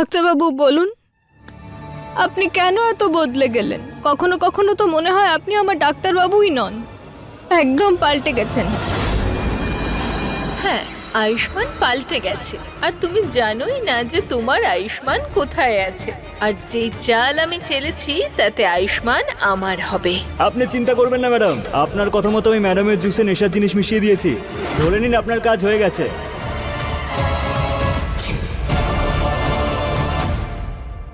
ডাক্তারবাবু বলুন। আপনি কেন এত বদলে গেলেন? কখনো কখনো তো মনে হয় আপনি আমার ডাক্তারবাবুই নন। একদম পাল্টে গেছেন। হ্যাঁ আয়ুষ্মান পাল্টে গেছে। আর তুমি জানোই না যে তোমার আয়ুষ্মান কোথায় আছে। আর যেই চাল আমি চেলেছি তাতে আয়ুষ্মান আমার হবে। আপনি চিন্তা করবেন না ম্যাডাম। আপনার কথা মতো আমি ম্যাডামের জুসে নেশার জিনিস মিশিয়ে দিয়েছি। ধরে নিন আপনার কাজ হয়ে গেছে।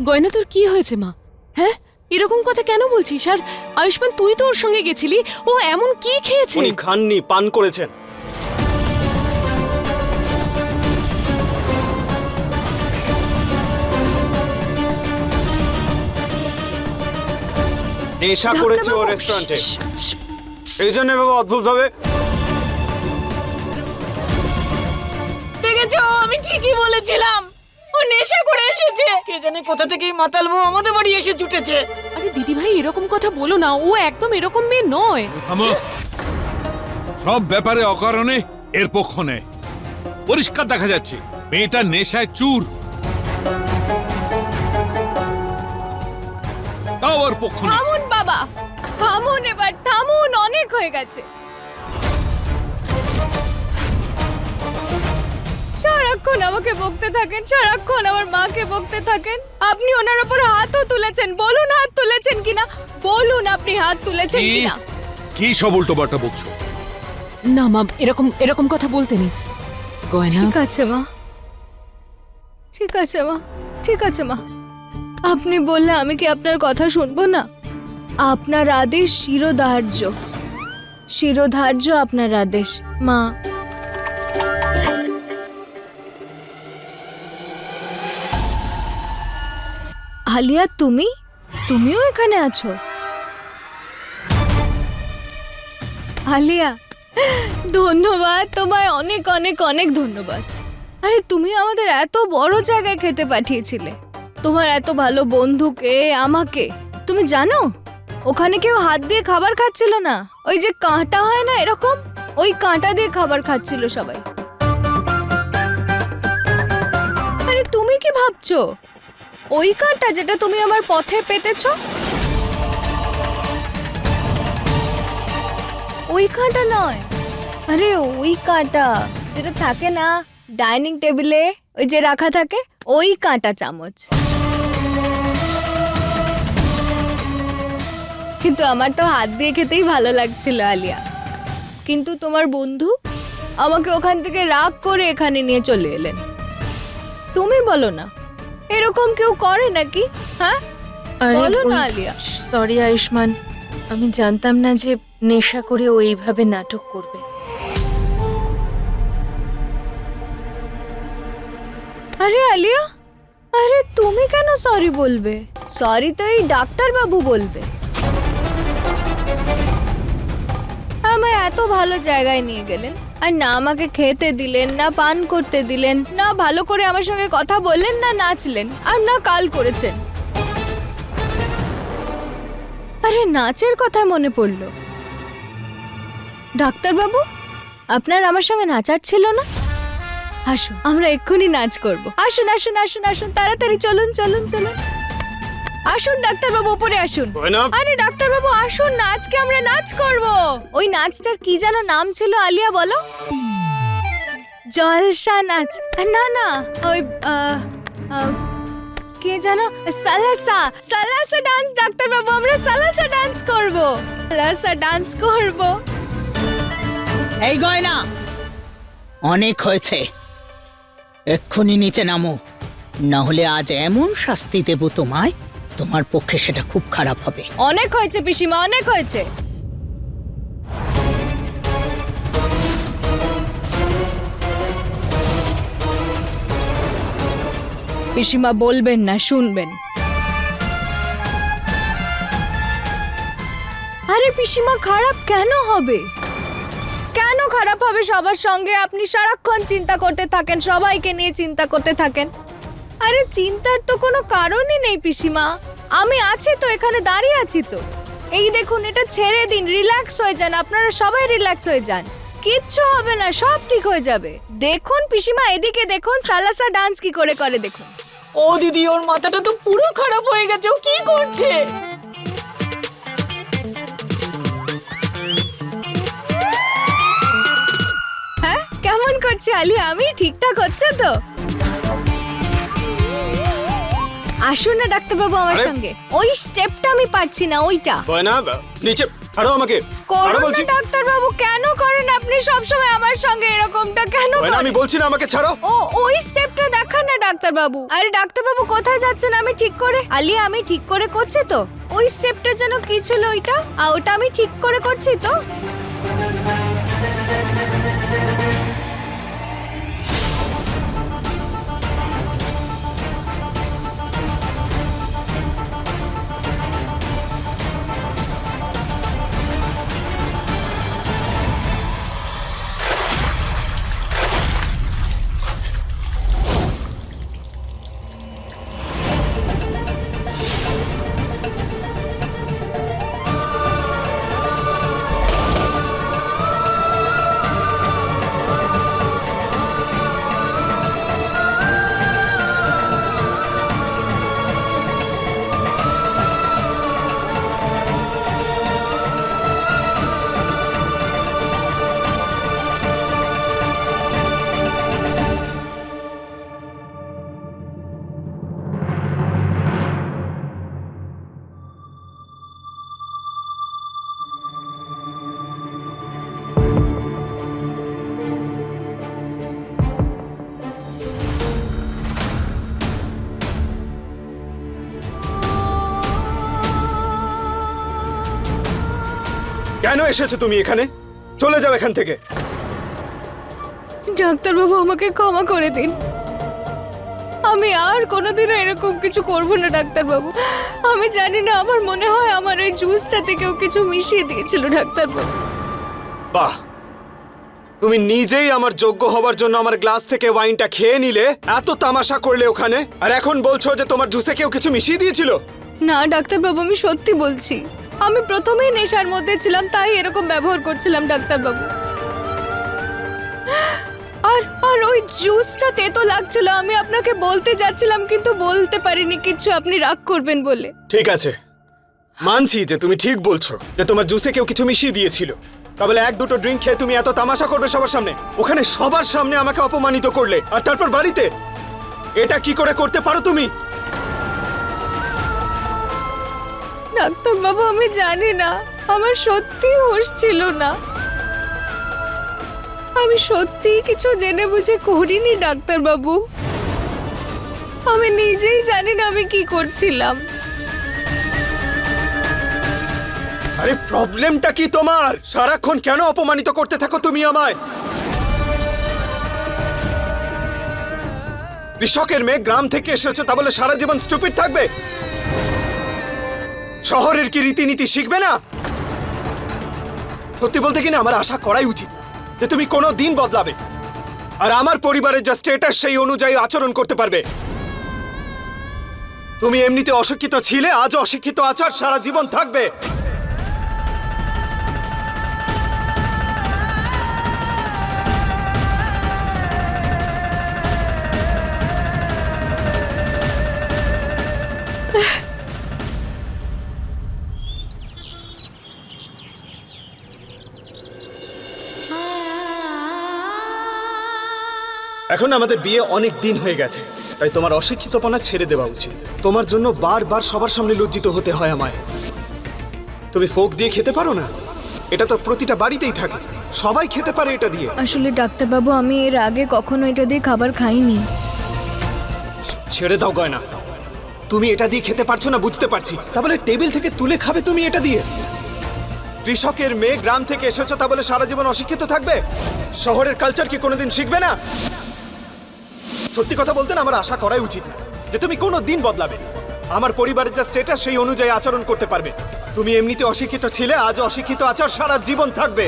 গয়না তোর কি হয়েছে মা? হ্যাঁ? এরকম কথা কেন বলছিস? আর আয়ুষ্মান তুই তো ওর সঙ্গে গেছিলি। ও এমন কি খেয়েছে? উনি খাননি পান করেছেন। নেশা করেছে ও রেস্টুরেন্টে এই জন্য বাবা অদ্ভুত ভাবে দেখেছ? আমি ঠিকই বলেছিলাম। ও নেশা করে এসেছে। কে জানে কোথা থেকেই মাতাল বউ আমাদের বাড়ি এসে জুটেছে। আরে দিদি ভাই এরকম কথা বলো না ও একদম এরকম মেয়ে নয়। থামো। সব ব্যাপারে অকারণে এর পক্ষ নেয় পরিষ্কার দেখা যাচ্ছে মেয়েটা নেশায় চুর। তাও ওর পক্ষ থামুন বাবা থামুন এবার থামুন অনেক হয়ে গেছে। সারাক্ষণ আমাকে বকতে থাকেন সারাক্ষণ আমার মাকে বকতে থাকেন। আপনি ওনার উপর হাতও তুলেছেন বলুন হাত তুলেছেন কিনা? বলুন আপনি হাত তুলেছেন কি? কিনা? কি সব উল্টো পাল্টা বকছো? না মা এরকম এরকম কথা বলতে নেই। গয়না? ঠিক আছে মা। ঠিক আছে মা। ঠিক আছে মা। আপনি বললে আমি কি আপনার কথা শুনব না? আপনার আদেশ শিরোধার্য। শিরোধার্য আপনার আদেশ। মা আলিয়া, তুমি? তুমিও এখানে আছো? আলিয়া, ধন্যবাদ, তোমায় অনেক অনেক অনেক ধন্যবাদ। আরে, তুমি আমাদের এত বড় জায়গায় খেতে পাঠিয়েছিলে। তোমার এত ভালো বন্ধুকে, আমাকে। তুমি জানো, ওখানে কেউ হাত দিয়ে খাবার খাচ্ছিল না? ওই যে কাঁটা হয় না এরকম? ওই কাঁটা দিয়ে খাবার খাচ্ছিল সবাই। আরে, তুমি কি ভাবছ? ওই কাঁটা যেটা তুমি আমার পথে পেতেছো? ওই কাঁটা নয়। আরে, ওই কাঁটা যেটা থাকে না, ডাইনিং টেবিলে, ওই যে রাখা থাকে, ওই কাঁটা চামচ। কিন্তু আমার তো হাত দিয়ে খেতেই ভালো লাগছিল, আলিয়া। কিন্তু তোমার বন্ধু আমাকে ওখান থেকে রাগ করে এখানে নিয়ে চলে এলেন। তুমি বলো না। এরকম কেউ করে নাকি? হ্যাঁ? বলো না আলিয়া। সরি আয়ুষ্মান। আমি জানতাম না যে নেশা করে ও এইভাবে নাটক করবে। আরে আলিয়া? আরে তুমি কেন সরি বলবে? সরি তো এই ডাক্তার বাবু বলবে। আমায় এত ভালো জায়গায় নিয়ে গেলেন। আর না আমাকে খেতে দিলেন, না পান করতে দিলেন, না ভালো করে আমার সঙ্গে কথা বললেন, না নাচলেন আর না কাল করেছেন। আরে নাচের কথা মনে পড়ল। ডাক্তারবাবু, আপনার আমার সঙ্গে নাচার ছিল না? আসুন, আমরা এক্ষুনি নাচ করব। আসুন আসুন আসুন আসুন, তাড়াতাড়ি চলুন চলুন চলুন। আসুন ডাক্তারবাবু উপরে আসুন। গয়না আরে ডাক্তারবাবু আসুন না আজকে আমরা নাচ করব। ওই নাচটার কি যেন নাম ছিল আলিয়া বলো? জলসা নাচ। না না ওই আহ, আহ, কে যেন? সালাসা সালাসা ডান্স ডাক্তারবাবু আমরা সালাসা ডান্স করব। সালাসা ডান্স করব। এই গয়না। অনেক হয়েছে। এক্ষুনি নিচে নামো। না হলে আজ এমন শাস্তি দেব তোমায় তোমার পক্ষে সেটা খুব খারাপ হবে। অনেক হয়েছে পিসিমা, অনেক হয়েছে। পিসিমা বলবেন না, শুনবেন। আরে পিসিমা, খারাপ কেন হবে? কেন খারাপ হবে সবার সঙ্গে? আপনি সারাক্ষণ চিন্তা করতে থাকেন, সবাইকে নিয়ে চিন্তা করতে থাকেন। আরে চিন্তার তো কোনো কারণই নেই পিসিমা। আমি আছি তো এখানে দাঁড়িয়ে আছি তো। এই দেখুন এটা ছেড়ে দিন রিল্যাক্স হয়ে যান আপনারা সবাই রিল্যাক্স হয়ে যান। কিচ্ছু হবে না সব ঠিক হয়ে যাবে। দেখুন পিসিমা এদিকে দেখুন সালাসা ডান্স কি করে করে দেখুন। ও দিদি ওর মাথাটা তো পুরো খারাপ হয়ে গেছে ও কি করছে? হ্যাঁ কেমন করছে আলিয়া আমি ঠিকঠাক হচ্ছে তো? আসুন না ডাক্তারবাবু আমার আরে- সঙ্গে। ওই স্টেপটা আমি পারছি না ওইটা। গয়না নিচে আরও আমাকে। আরও করুন বলছি না ডাক্তারবাবু কেন করেন? আপনি সবসময় আমার সঙ্গে এরকমটা কেন গয়না আমি বলছি না আমাকে ছাড়ো। ও ওই স্টেপটা দেখান না ডাক্তারবাবু। আরে ডাক্তারবাবু কোথায় যাচ্ছেন? আমি ঠিক করে আলিয়া আমি ঠিক করে করছি তো? ওই স্টেপটা যেন কি ছিল ওইটা? আর ওটা আমি ঠিক করে করছি তো? কেন এসেছ তুমি এখানে? চলে যাও এখান থেকে। ডাক্তারবাবু আমাকে ক্ষমা করে দিন। আমি আর কোনোদিনও এরকম কিছু করব না ডাক্তারবাবু। আমি জানি না আমার মনে হয় আমার ওই জুসটাতে কেউ কিছু মিশিয়ে দিয়েছিল ডাক্তারবাবু। বাহ! তুমি নিজেই আমার যোগ্য হবার জন্য আমার গ্লাস থেকে ওয়াইনটা খেয়ে নিলে এত তামাশা করলে ওখানে? আর এখন বলছো যে তোমার জুসে কেউ কিছু মিশিয়ে দিয়েছিল? না ডাক্তারবাবু আমি সত্যি বলছি। আমি প্রথমেই নেশার মধ্যে ছিলাম, তাই এরকম ব্যবহার করছিলাম ডাক্তারবাবু। আর আর ওই জুসটা তেতো লাগছিল, আমি আপনাকে বলতে যাচ্ছিলাম, কিন্তু বলতে পারিনি কিছু আপনি রাগ করবেন বলে। ঠিক আছে। মানছি যে তুমি ঠিক বলছো, যে তোমার জুসে কেউ কিছু মিশিয়ে দিয়েছিল। তাহলে এক দুটো ড্রিঙ্ক খেয়ে তুমি এত তামাশা করবে সবার সামনে? ওখানে সবার সামনে আমাকে অপমানিত করলে, আর তারপর বাড়িতে? এটা কি করে করতে পারো তুমি? ডাক্তারবাবু, আমি জানি না। আমার সত্যি হোশ ছিল না। আমি সত্যি কিছু জেনে বুঝে করিনি ডাক্তারবাবু। আমি নিজেই জানি না আমি কি করছিলাম। আরে, প্রবলেমটা কি তোমার? সারাক্ষণ কেন অপমানিত করতে থাকো তুমি আমায়? কৃষকের মেয়ে গ্রাম থেকে এসেছ, তা বলে সারা জীবন স্টুপিড থাকবে? শহরের কি রীতিনীতি শিখবে না? সত্যি বলতে কিনা আমার আশা করাই উচিত যে তুমি কোনো দিন বদলাবে। আর আমার পরিবারের যা স্টেটাস সেই অনুযায়ী আচরণ করতে পারবে। তুমি এমনিতে অশিক্ষিত ছিলে, আজ অশিক্ষিত আচার সারা জীবন থাকবে। এখন আমাদের বিয়ে অনেক দিন হয়ে গেছে তাই তোমার অশিক্ষিতপনা ছেড়ে দেওয়া উচিত। তোমার জন্য বারবার সবার সামনে লজ্জিত হতে হয় আমায়। তুমি ফোক দিয়ে খেতে পারো না? এটা তো প্রতিটা বাড়িতেই থাকে। সবাই খেতে পারে এটা দিয়ে। আসলে ডাক্তারবাবু আমি এর আগে কখনো এটা দিয়ে খাবার খাইনি। ছেড়ে দাও গয়না। তুমি এটা দিয়ে খেতে পারছ না বুঝতে পারছি। তাহলে টেবিল থেকে তুলে খাবে তুমি এটা দিয়ে। কৃষকের মেয়ে গ্রাম থেকে এসেছ তা বলে সারা জীবন অশিক্ষিত থাকবে? শহরের কালচার কি কোনোদিন শিখবে না? সত্যি কথা বলতে না, আমার আশা করাই উচিত না যে তুমি কোনো দিন বদলাবে। আমার পরিবারের যা স্টেটাস সেই অনুযায়ী আচরণ করতে পারবে। তুমি এমনিতে অশিক্ষিত ছিলে, আজ অশিক্ষিত আচার সারা জীবন থাকবে।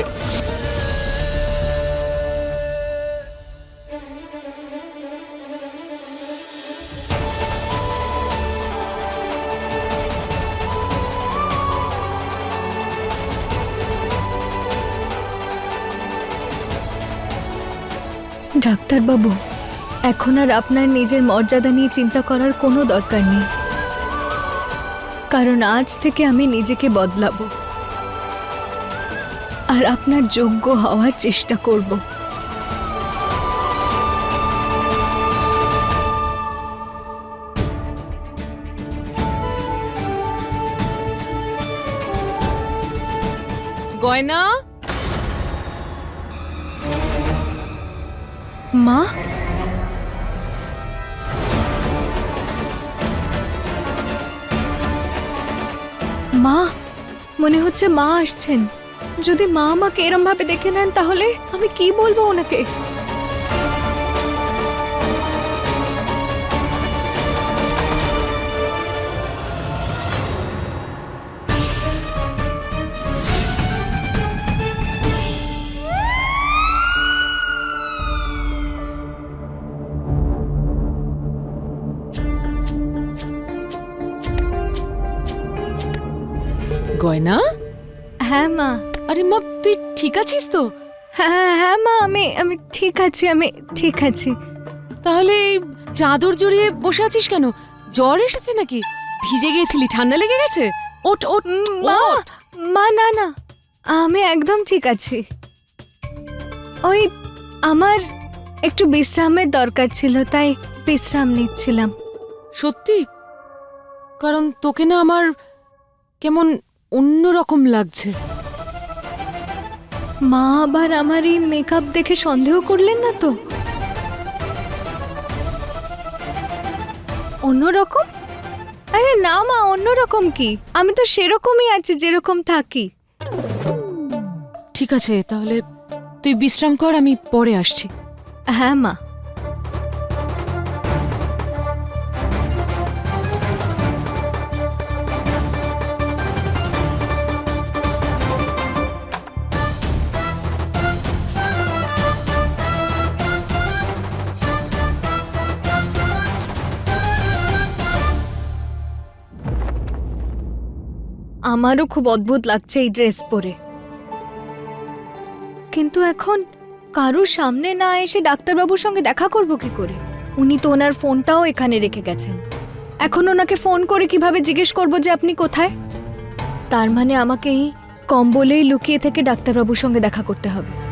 ডাক্তারবাবু এখন আর আপনার নিজের মর্যাদা নিয়ে চিন্তা করার কোনো দরকার নেই। কারণ আজ থেকে আমি নিজেকে বদলাবো। আর আপনার যোগ্য হওয়ার চেষ্টা করব। গয়না? মা? মনে হচ্ছে মা আসছেন। যদি মা আমাকে এরম ভাবে দেখে নেন তাহলে আমি কি বলব ওনাকে? গয়না? হ্যাঁ মা। আরে মা তুই ঠিক আছিস তো? হ্যাঁ হ্যাঁ মা আমি আমি ঠিক আছি আমি ঠিক আছি। তাহলে এই চাদর জড়িয়ে বসে আছিস কেন? জ্বর এসেছে নাকি? ভিজে গিয়েছিলি ঠান্ডা লেগে গেছে? ওট ওট মা মা না না আমি একদম ঠিক আছি। ওই আমার একটু বিশ্রামের দরকার ছিল তাই বিশ্রাম নিচ্ছিলাম। সত্যি? কারণ তোকে না আমার কেমন অন্যরকম লাগছে। মা আবার আমার এই মেকআপ দেখে সন্দেহ করলেন না তো? অন্যরকম? আরে না মা অন্যরকম কি? আমি তো সেরকমই আছি যেরকম থাকি। ঠিক আছে তাহলে তুই বিশ্রাম কর আমি পরে আসছি। হ্যাঁ মা। আমারও খুব অদ্ভুত লাগছে এই ড্রেস পরে। কিন্তু এখন কারোর সামনে না এসে ডাক্তারবাবুর সঙ্গে দেখা করব কি করে? উনি তো ওনার ফোনটাও এখানে রেখে গেছেন। এখন ওনাকে ফোন করে কীভাবে জিজ্ঞেস করব যে আপনি কোথায়? তার মানে আমাকে এই কম্বলেই লুকিয়ে থেকে ডাক্তারবাবুর সঙ্গে দেখা করতে হবে।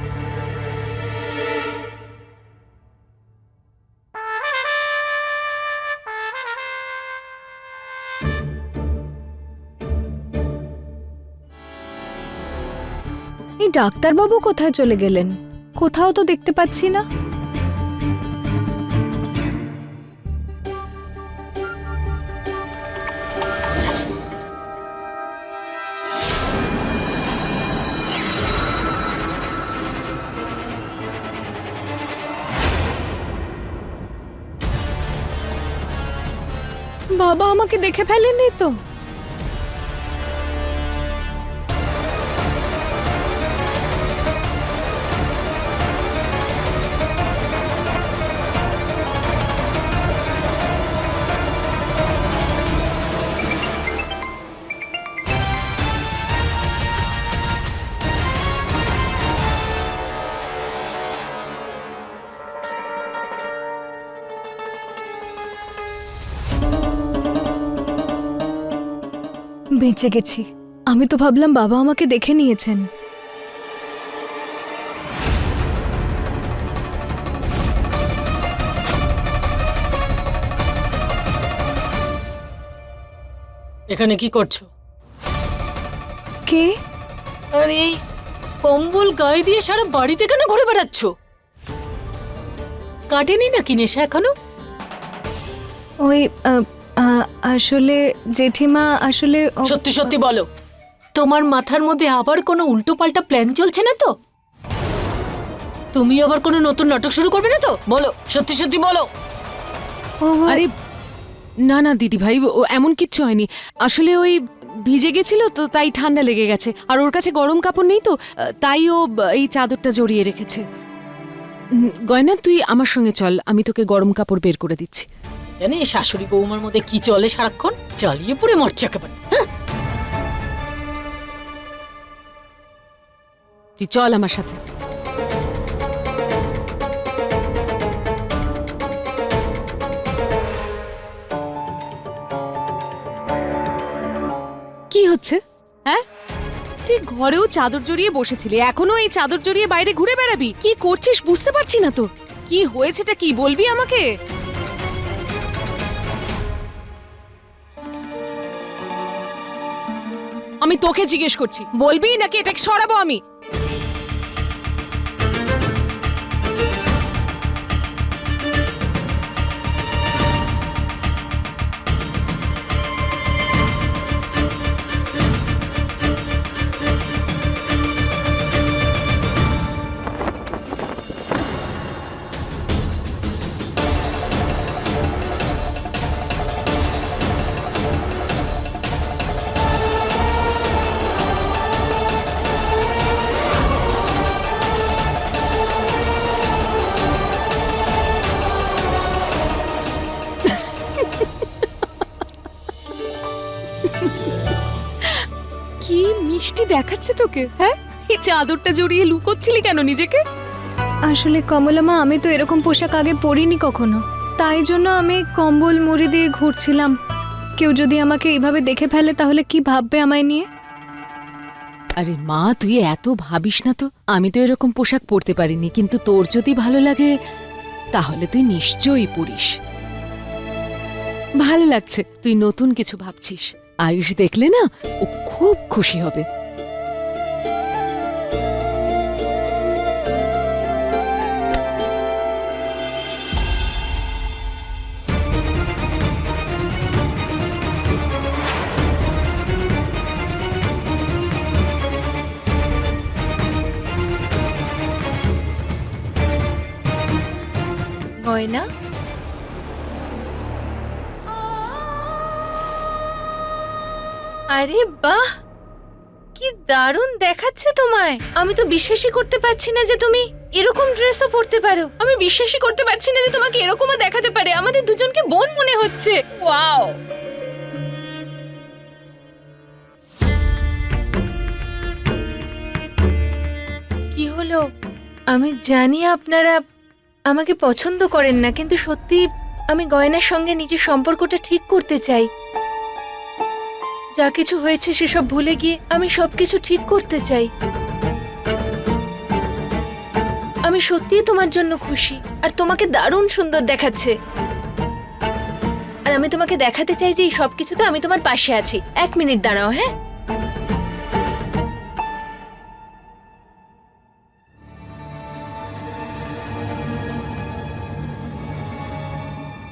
ডাক্তারবাবু কোথায় চলে গেলেন? কোথাও তো দেখতে পাচ্ছি না। বাবা আমাকে দেখে ফেলেনি তো? বেঁচে গেছি। আমি তো ভাবলাম বাবা আমাকে দেখে নিয়েছেন। এখানে কি করছ? কে? আর এই কম্বল গায়ে দিয়ে সারা বাড়িতে কেন ঘুরে বেড়াচ্ছ? কাটেনি নাকি নেশা এখনও? ওই আহ, আসলে জেঠিমা আসলে ও- সত্যি সত্যি বলো। তোমার মাথার মধ্যে আবার কোনো উল্টো পাল্টা প্ল্যান চলছে না তো? তুমি আবার কোনো নতুন নাটক শুরু করবে না তো? বলো সত্যি সত্যি বলো। ও আরে না না দিদি ভাই ও এমন কিচ্ছু হয়নি। আসলে ওই ভিজে গেছিল তো তাই ঠান্ডা লেগে গেছে। আর ওর কাছে গরম কাপড় নেই তো আহ, তাই ও ব- এই চাদরটা জড়িয়ে রেখেছে। উম, গয়না তুই আমার সঙ্গে চল আমি তোকে গরম কাপড় বের করে দিচ্ছি। জানি শাশুড়ি বৌমার মধ্যে কি চলে সারাক্ষণ? চালিয়ে পুরে মরছে একেবারে। হ্যাঁ? তুই চল আমার সাথে। কি হচ্ছে? হ্যাঁ? তুই ঘরেও চাদর জড়িয়ে বসেছিলি, এখনও এই চাদর জড়িয়ে বাইরে ঘুরে বেড়াবি? কি করছিস বুঝতে পারছি না তো। কি হয়েছেটা কি বলবি আমাকে? আমি তোকে জিজ্ঞেস করছি বলবি নাকি এটাকে সরাবো আমি? দেখাচ্ছে তোকে হ্যাঁ? এই চাদরটা জড়িয়ে লুকোচ্ছিলি কেন নিজেকে? আসলে কমলামা আমি তো এরকম পোশাক আগে পরিনি কখনো। তাই জন্য আমি কম্বল মুড়ি দিয়ে ঘুরছিলাম। কেউ যদি আমাকে এইভাবে দেখে ফেলে তাহলে কি ভাববে আমায় নিয়ে? আরে মা তুই এত ভাবিস না তো। আমি তো এরকম পোশাক পরতে পারিনি কিন্তু তোর যদি ভালো লাগে তাহলে তুই নিশ্চয়ই পরিস। ভালো লাগছে। তুই নতুন কিছু ভাবছিস। আয়ুষ দেখলে না ও খুব খুশি হবে। আরে বাহ! কি দারুণ দেখাচ্ছে তোমায়। আমি তো বিশ্বাসই করতে পারছি না যে তুমি এরকম ড্রেসও পরতে পারো। আমি বিশ্বাসই করতে পারছি না যে তোমাকে এরকমও দেখাতে পারে। আমাদের দুজনকে বোন মনে হচ্ছে। ওয়াও! কি হলো? আমি জানি আপনারা আমাকে পছন্দ করেন না, কিন্তু সত্যি আমি গয়নার সঙ্গে নিজের সম্পর্কটা ঠিক করতে চাই। যা কিছু হয়েছে সেসব ভুলে গিয়ে আমি সবকিছু ঠিক করতে চাই। আমি সত্যিই তোমার জন্য খুশি, আর তোমাকে দারুণ সুন্দর দেখাচ্ছে। আর আমি তোমাকে দেখাতে চাই যে এই সবকিছুতে আমি তোমার পাশে আছি। এক মিনিট দাঁড়াও হ্যাঁ?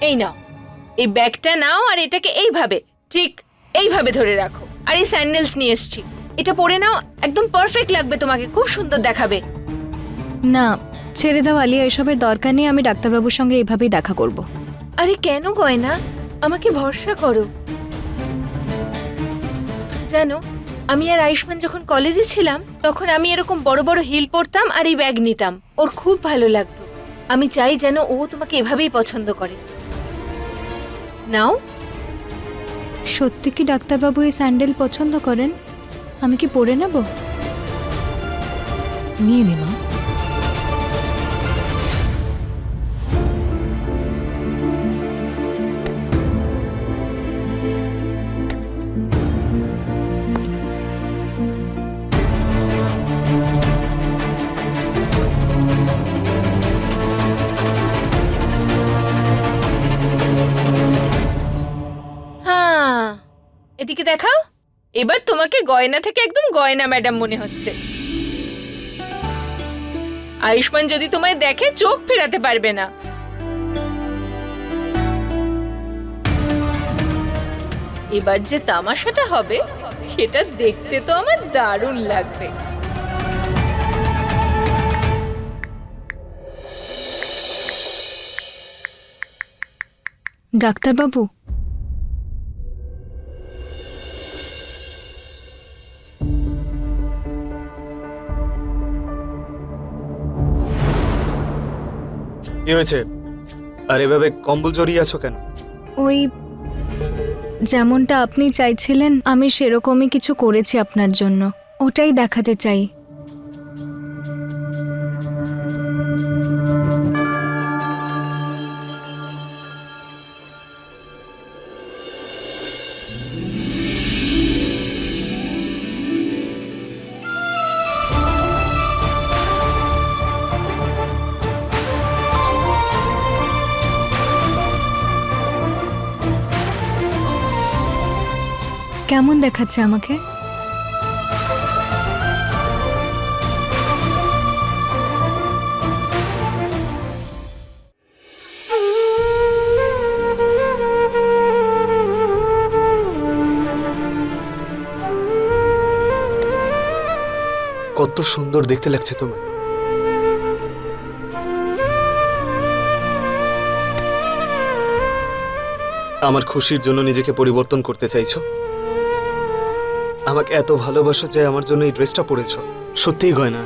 এই নাও। এই ব্যাগটা নাও আর এটাকে এইভাবে, ঠিক? এইভাবে ধরে রাখো। আর এই স্যান্ডেলস নিয়ে এসছি। এটা পরে নাও একদম পারফেক্ট লাগবে তোমাকে খুব সুন্দর দেখাবে। না ছেড়ে দাও আলিয়া এসবের দরকার নেই আমি ডাক্তারবাবুর সঙ্গে এইভাবেই দেখা করব। আরে কেন গয়না? আমাকে ভরসা করো। জানো আমি আর আয়ুষ্মান যখন কলেজে ছিলাম তখন আমি এরকম বড় বড় হিল পরতাম আর এই ব্যাগ নিতাম। ওর খুব ভালো লাগতো। আমি চাই যেন ও তোমাকে এভাবেই পছন্দ করে। নাও। সত্যি কি ডাক্তারবাবু এই স্যান্ডেল পছন্দ করেন? আমি কি পরে নেব? নিয়ে নে মা। এদিকে দেখাও। এবার তোমাকে গয়না থেকে একদম গয়না, ম্যাডাম, মনে হচ্ছে। আয়ুষ্মান যদি তোমায় দেখে, চোখ ফেরাতে পারবে না। এবার যে তামাশাটা হবে, সেটা দেখতে তো আমার দারুণ লাগবে। ডাক্তারবাবু কি হয়েছে? আর এভাবে কম্বল জড়িয়ে আছো কেন? ওই যেমনটা আপনি চাইছিলেন, আমি সেরকমই কিছু করেছি আপনার জন্য। ওটাই দেখাতে চাই। কেমন দেখাচ্ছে আমাকে? কত সুন্দর দেখতে লাগছে তোমার। আমার খুশির জন্য নিজেকে পরিবর্তন করতে চাইছো? আমাকে এত ভালোবাসো যে আমার জন্য এই ড্রেসটা পরেছ। সত্যিই গয়না।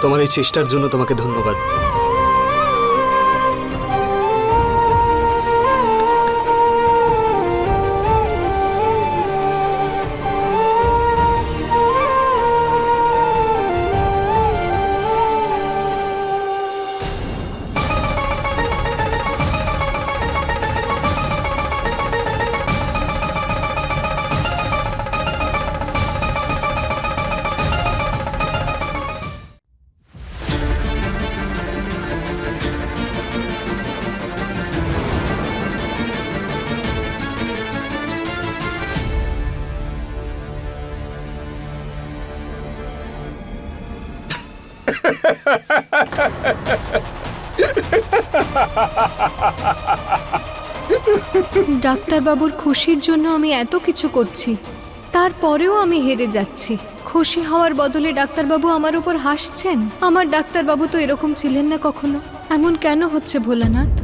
তোমার এই চেষ্টার জন্য তোমাকে ধন্যবাদ। ডাক্তারবাবুর খুশির জন্য আমি এত কিছু করছি। তারপরেও আমি হেরে যাচ্ছি। খুশি হওয়ার বদলে ডাক্তারবাবু আমার উপর হাসছেন? আমার ডাক্তারবাবু তো এরকম ছিলেন না কখনো। এমন কেন হচ্ছে ভোলানাথ?